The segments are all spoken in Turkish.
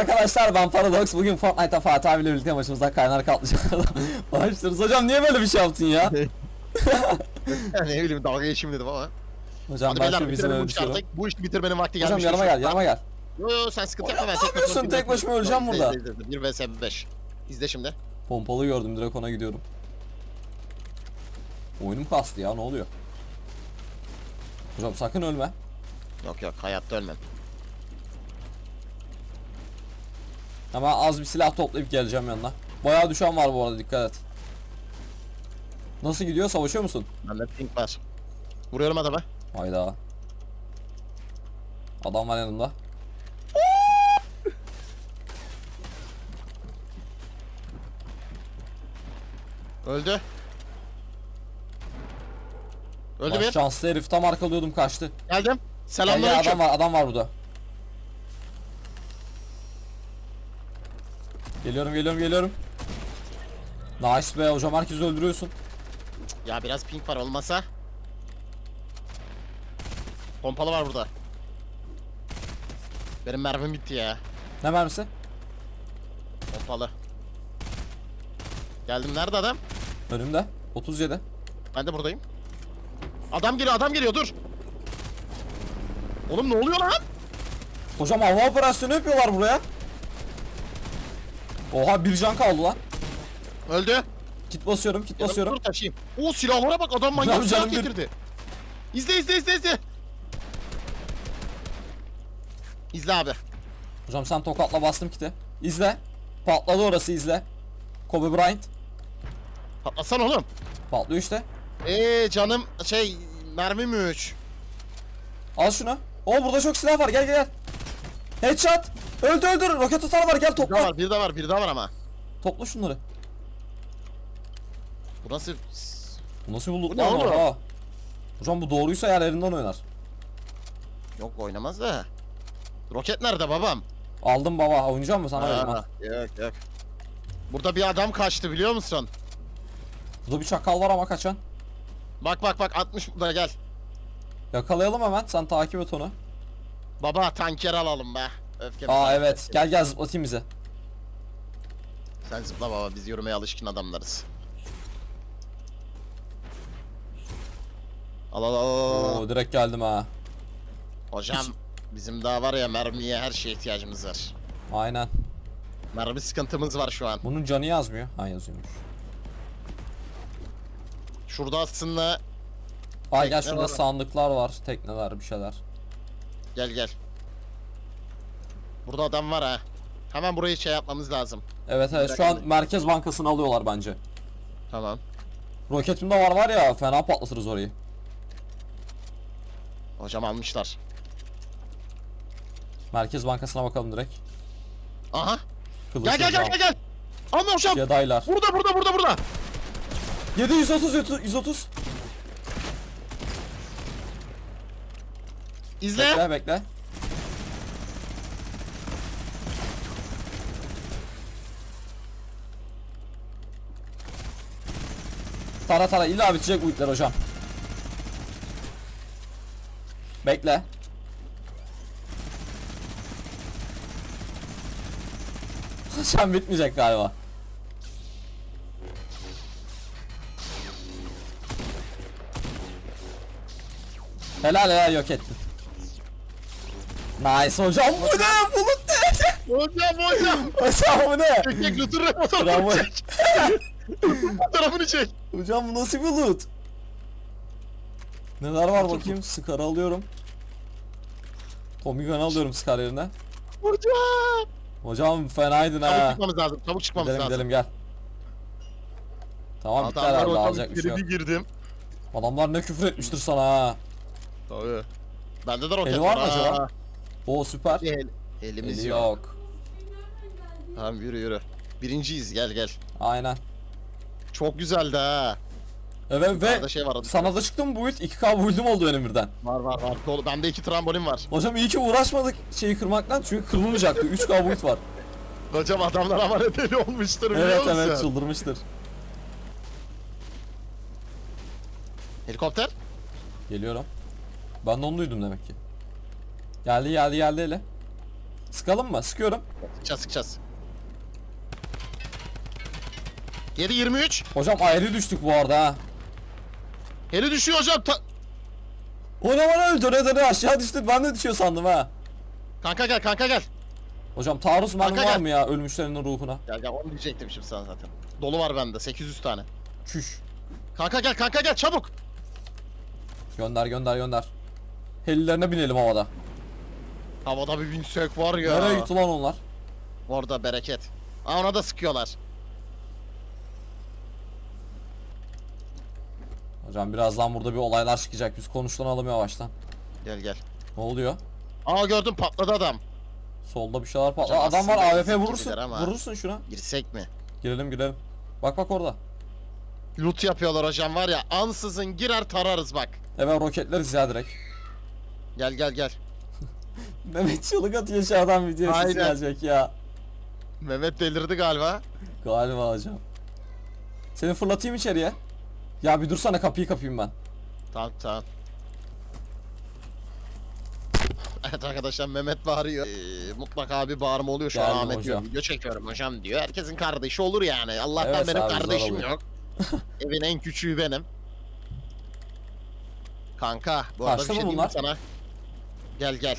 arkadaşlar ben Paradox bugün Fortnite'ta Fatih abiyle birlikte maçımızda kaynar katlayacak Başlıyoruz hocam niye böyle bir şey yaptın ya? ne bileyim dalga geçeyim dedim ama. Hocam Hadi ben şu bizim bitirelim bu işi bitirmenin vakti gelmiş. Hocam yanıma gel yanıma gel Yo yo sen sıkıntı yapma ben tek yapıyorsun? Tek başıma öleceğim burada. izle, izle. 1 vs 5. İzle şimdi. Pompalı gördüm direkt ona gidiyorum Oyunum kastı ya ne oluyor? Hocam sakın ölme Yok yok hayatta ölmem. Hemen az bir silah toplayıp geleceğim yanına Bayağı düşen var bu arada dikkat et Nasıl gidiyor savaşıyor musun? Bende pink var. Vuruyorum adama. Hayda Adam var yanımda Öldü. Öldü Lan bir. Şanslı herif tam arkalıyordum kaçtı Geldim. Gel gel Selamünaleyküm. adam var adam var burada. Geliyorum geliyorum geliyorum. Nice be hocam herkesi öldürüyorsun. Ya biraz pink var olmasa. Pompalı var burada. Benim mermim bitti ya. Ne mermisi? Pompalı. Geldim nerede adam? Önümde. 37. Ben de buradayım. Adam geliyor adam geliyor dur. Oğlum ne oluyor lan? Hocam hava operasyonu yapıyorlar buraya. Oha bir can kaldı lan. Öldü. Kit basıyorum kit Dur basıyorum. taşıyayım. O silahlara bak adam manyak silah canım bir- getirdi. İzle izle izle izle. İzle abi. Hocam sen tokatla bastım kiti. İzle. Patladı orası izle. Kobe Bryant. Patlasan oğlum. Patlıyor işte. Eee canım şey mermim 3. Al şunu. Oo burada çok silah var gel gel gel. Headshot. Öldü öldü. Roket atar var gel Bir daha topla. var bir daha var bir daha var ama. Topla şunları. Bu nasıl? Bu nasıl bulduk Bu ne lan oğlum? oha. Hocam bu doğruysa eğer elinden oynar. Yok oynamaz da. Roket nerede babam? Aldım baba oynayacak mı sana vereyim yok yok. Burada bir adam kaçtı biliyor musun? Burada bir çakal var ama kaçan. Bak bak bak 60 burada gel. Yakalayalım hemen sen takip et onu. Baba tanker alalım be. Öfke Aa evet gel gel zıplatayım bize. Sen zıpla baba biz yürümeye alışkın adamlarız. Al al al. Oo direkt geldim ha. Hocam bizim daha var ya mermiye her şeye ihtiyacımız var. Aynen. Mermi sıkıntımız var şu an. Bunun canı yazmıyor. Ha yazıyormuş. Şurada aslında Ay gel Tekne şurada var. sandıklar var, tekneler bir şeyler. gel gel. Burada adam var ha. Hemen burayı şey yapmamız lazım. Evet evet şu an Merkez Bankası'nı alıyorlar bence. Tamam. Roketim de var var ya fena patlatırız orayı. Hocam almışlar. Merkez Bankası'na bakalım direkt. Aha. Kılıç Gel gel gel gel gel. Alma hocam. Jedi'lar. Burada burada burada burada. 7 130 130. İzle. Bekle bekle. Tara tara illa bitecek bu itler hocam. Bekle. Hocam bitmeyecek galiba. Helal helal yok ettin. Nice hocam bu ne bulut ne? Hocam hocam. Hocam bu ne? Çek çek Bravo. fotoğrafını çek. Fotoğrafını çek. Hocam bu nasıl bir loot? Neler var bakayım? Scar alıyorum. Tommy gun alıyorum Scar yerine. Hocam. Hocam fenaydın Çabuk ha. çıkmamız lazım. Çabuk çıkmamız Gidelim lazım. gidelim gel. Tamam bitti Adamlar herhalde alacak bir şey yok. girdim. Adamlar ne küfür etmiştir sana ha. Tabii. Bende de roket Eli var mı ha. acaba? Oo süper. El, elimiz Eli yok. yok. Tamam yürü yürü. Birinciyiz gel gel. Aynen. Çok güzeldi ha. Evet ve Yukarıda şey var. sana da çıktı mı bu build? 2K build'im oldu benim birden. Var var var. Dolu. Bende iki trambolin var. Hocam iyi ki uğraşmadık şeyi kırmaktan çünkü kırılmayacaktı. 3K build var. Hocam adamlar ama deli olmuştur biliyor evet musun? evet çıldırmıştır. Helikopter. Geliyorum. Ben de onu duydum demek ki. Geldi geldi geldi hele. Sıkalım mı? Sıkıyorum. Sıkacağız sıkacağız. 7 23. Hocam ayrı düştük bu arada ha. Heli düşüyor hocam. Ta- O ne var öldü döne döne aşağı düştük ben de düşüyor sandım ha. kanka gel kanka gel. Hocam taarruz mermi Kanka var gel. mı ya ölmüşlerin ruhuna? Gel gel onu diyecektim şimdi sana zaten. Dolu var bende 800 tane. Çüş. Kanka gel kanka gel çabuk. Gönder gönder gönder. Helilerine binelim havada. Havada bir binsek var ya. Nereye gitti lan onlar? Orada bereket. Aa ona da sıkıyorlar. Hocam birazdan burada bir olaylar çıkacak. Biz konuşlanalım yavaştan. Gel gel. Ne oluyor? Aa gördüm patladı adam. Solda bir şeyler patladı. Hocam Adam var aslında AWP bizim vurursun. gibiler ama. Vurursun şuna. Girsek mi? Girelim girelim. Bak bak orada. Loot yapıyorlar hocam var ya ansızın girer tararız bak. Hemen roketleriz ya direkt. Gel gel gel. Mehmet çığlık atıyor şu adam video sesi Aynen. gelecek ya. Mehmet delirdi galiba. Galiba hocam. Seni fırlatayım içeriye. Ya bir dursana kapıyı kapayım ben. Tamam tamam. Evet arkadaşlar Mehmet bağırıyor. Ee, mutlaka bir bağırma oluyor şu an Geldim Ahmet hocam. diyor. Video çekiyorum hocam diyor. Herkesin kardeşi olur yani. Allah'tan Evet benim abi, kardeşim oluyor. yok. Evin en küçüğü benim. Kanka bu arada bir şey mı diyeyim mi bunlar? sana? Gel gel.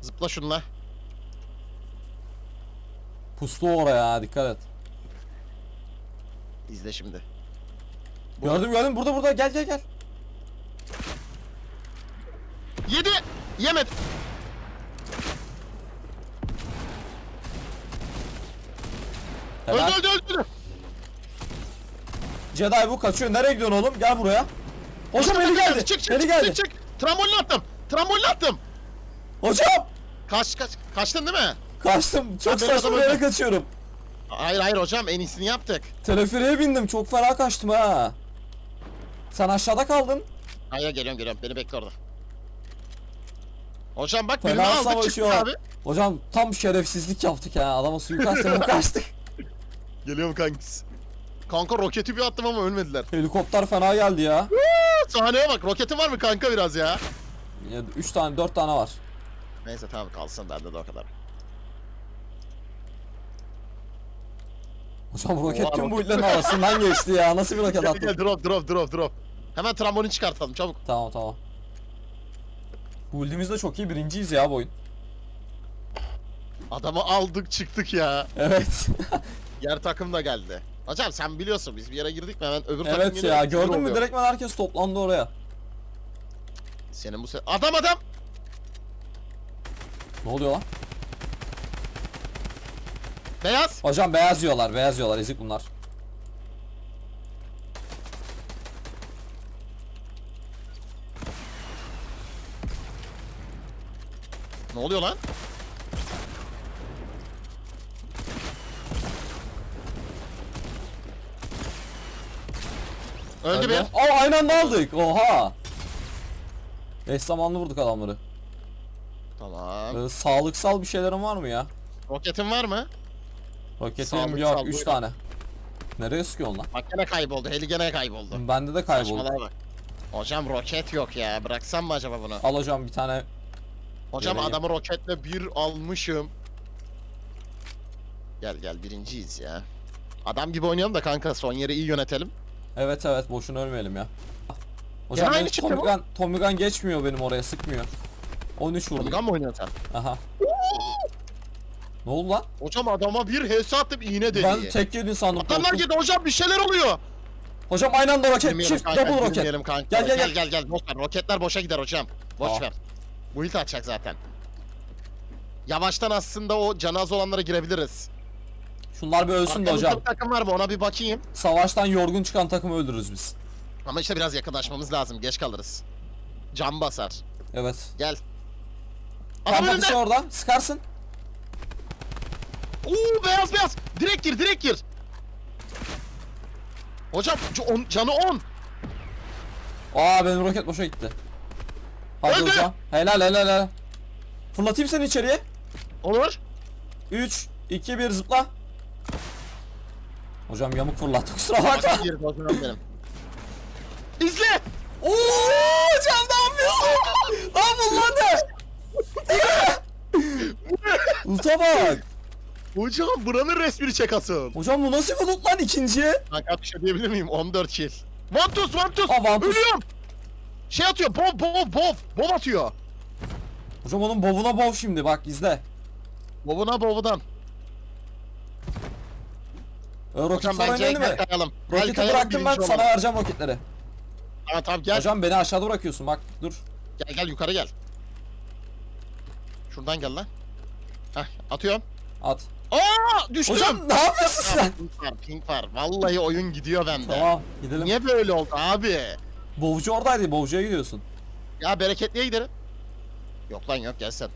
Zıpla şunla. Pustu oraya ha dikkat et. İzle şimdi. Gördüm gördüm burada burada gel gel gel. Yedi! Yemedi. Helal. Öldü öldü öldü. Jedi bu kaçıyor. Nereye gidiyorsun oğlum? Gel buraya. Hocam eli geldi. Çık çık eli çık, geldi. çık çık. Trambolin attım. Trambolin attım. Hocam! Kaç kaç. Kaçtın değil mi? Kaçtım. Çok Ben saçma bir adamı- yere kaçıyorum. Hayır hayır hocam en iyisini yaptık. Teleferiğe bindim. Çok fena kaçtım ha. Sen aşağıda kaldın. Hayır geliyorum geliyorum beni bekle orada. Hocam bak birini Fena çıktık savaşıyor. abi. Hocam tam şerefsizlik yaptık ya. Adama suikast yapıp kaçtık. Geliyorum kankis. Kanka roketi bir attım ama ölmediler. Helikopter fena geldi ya. Sahneye bak roketin var mı kanka biraz ya? 3 tane 4 tane var. Neyse tamam kalsın bende de o kadar. Hocam roket tüm bu itlerin arasından geçti ya. Nasıl bir roket Gel attın? gel drop drop drop drop. Hemen trambolin çıkartalım çabuk. Tamam tamam. Bu ilimiz de çok iyi. Birinciyiz ya bu oyun. Adamı aldık çıktık ya. Evet. Diğer takım da geldi. Hocam sen biliyorsun biz bir yere girdik mi hemen öbür takım evet geliyor, ya. sinir Gördün mü oluyor. direktmen herkes toplandı oraya. Senin bu se- Adam adam! Ne oluyor lan? Beyaz! Hocam beyaz yiyorlar. Beyaz yiyorlar. Ezik bunlar. Ne oluyor lan? Öldü bir. Aa aynı anda aldık. Oha. Eş zamanlı vurduk adamları. Tamam. Ee, sağlıksal bir şeylerin var mı ya? Roketin var mı? Roketim Sağlıksal, yok 3 buyurun. tane. Nereye sıkıyorsun lan? Bak gene kayboldu. Heli gene kayboldu. Bende de kayboldu. Saçmalığa bak. Hocam roket yok ya. Bıraksam mı acaba bunu? Al hocam bir tane. Hocam Vereyim. adamı roketle bir almışım. Gel gel birinciyiz ya. Adam gibi oynayalım da kanka son yeri iyi yönetelim. Evet evet boşuna ölmeyelim ya. Hocam aynı benim çıktı Tommy bu. Gun, Tommy Gun geçmiyor benim oraya sıkmıyor. 13 vurdum. Organ mı oynuyorsun sen? Aha. Ne oldu lan? Hocam adama bir HS attım iğne dedi. Ben tek yedin sandım. Adamlar korktum. girdi hocam bir şeyler oluyor. Hocam aynı anda roket. Girmeyelim Çift kanka, double roket. Gel, gel, gel gel. gel gel boş ver. Roketler boşa gider hocam. Boş Aa. ver. Bu ilk atacak zaten. Yavaştan aslında o canaz olanlara girebiliriz. Şunlar bir ölsün de hocam. bir takım var mı ona bir bakayım. Savaştan yorgun çıkan takımı öldürürüz biz. Ama işte biraz yakınlaşmamız lazım. Geç kalırız. Can basar. Evet. Gel. Tam Adam bakışı önünde. orada. Sıkarsın. Oo beyaz beyaz. Direkt gir direkt gir. Hocam on- canı 10. Aa benim roket boşa gitti. Hadi Öldü. hocam. Helal helal helal. Fırlatayım seni içeriye. Olur. 3, 2, 1 zıpla. Hocam yamuk fırlattı kusura bakma. Bak girdi hocam benim. İzle. Oo hocam ne yapıyorsun? Lan bunlar ne? Ulta bak. Hocam buranın resmini çek asıl. Hocam bu nasıl bir loot lan ikinciye? Kanka bir şey diyebilir miyim? 14 kill. Vantus Vantus. Aa, Vantus. Ölüyorum. Şey atıyor. Bov bov bov. Bov atıyor. Hocam onun bovuna bov şimdi bak izle. Bovuna bovudan. Ee, roket Hocam sana bence önemli mi? kayalım. Roketi kayalım, bıraktım ben sana vereceğim roketleri. Tamam tamam gel. Hocam beni aşağıda bırakıyorsun bak dur. Gel gel yukarı gel. Şuradan gel lan. Heh atıyorum. At. Aa düştüm. Hocam ne yapıyorsun sen? pink var pink var. Vallahi oyun gidiyor bende. Tamam gidelim. Niye böyle oldu abi? Bovcu oradaydı bovcuya gidiyorsun. Ya bereketliye gidelim. Yok lan yok gel sen.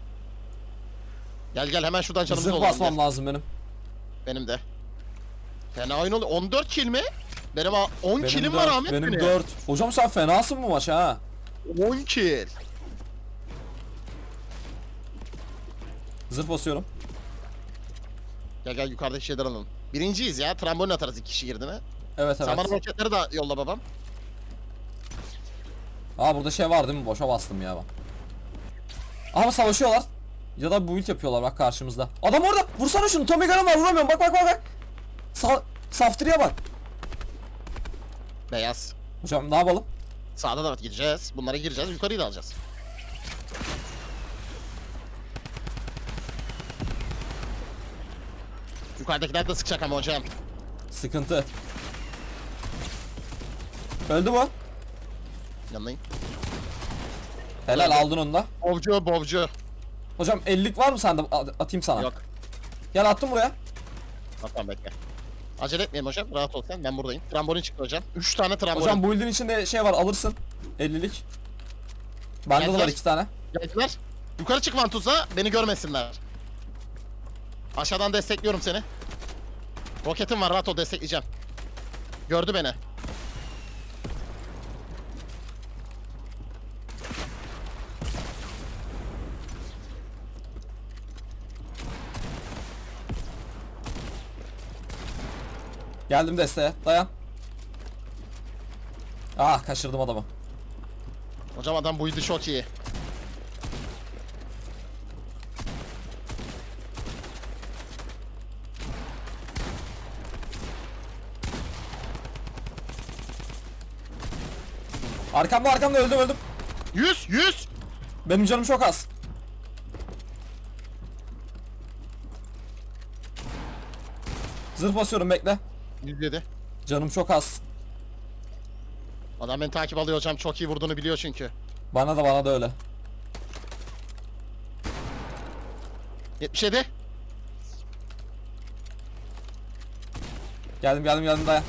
Gel gel hemen şuradan canımızı Zırh olalım. basmam gel. lazım benim. Benim de. Fena oyun oluyor. 14 kill mi? Benim a- 10 Benim killim var Ahmet Benim benim. 4. Hocam sen fenasın bu maç ha. 10 kill. Zırh basıyorum. Gel gel yukarıdaki şeyler alalım. Birinciyiz ya. Trambolin atarız iki kişi girdi mi? Evet Sen bana evet. roketleri de yolla babam. Aa burada şey var değil mi? Boşa bastım ya ben. Ama savaşıyorlar. Ya da build yapıyorlar bak karşımızda. Adam orada. Vursana şunu. Tommy Gun'ım var. Vuramıyorum. Bak bak bak bak. Sa Saftir'e bak. Beyaz. Hocam ne yapalım? Sağda da gideceğiz. Bunlara gireceğiz. Yukarıyı da alacağız. Yukarıdakiler de sıkacak ama hocam. Sıkıntı. Öldü bu. Yanındayım. Helal aldın onu da. Bovcu bovcu. Hocam 50'lik var mı sende? A- Atayım sana. Yok. Gel attım buraya. Tamam bekle. Acele etmeyelim hocam. Rahat ol sen. Ben buradayım. Trambolin çıktı hocam. 3 tane trambolin. Hocam build'in içinde şey var alırsın. 50'lik. Bende de var Geldiler. iki tane. Geldiler. Yukarı çık Vantuz'a. Beni görmesinler. Aşağıdan destekliyorum seni. Roketim var. Rahat ol destekleyeceğim. Gördü beni. Geldim desteğe. Dayan. Ah kaçırdım adamı. Hocam adam buydu çok iyi. Arkamda arkamda öldüm öldüm. 100 100. Benim canım çok az. Zırh basıyorum bekle. 107. Canım çok az. Adam beni takip alıyor hocam. Çok iyi vurduğunu biliyor çünkü. Bana da bana da öyle. 77. Geldim geldim geldim dayan.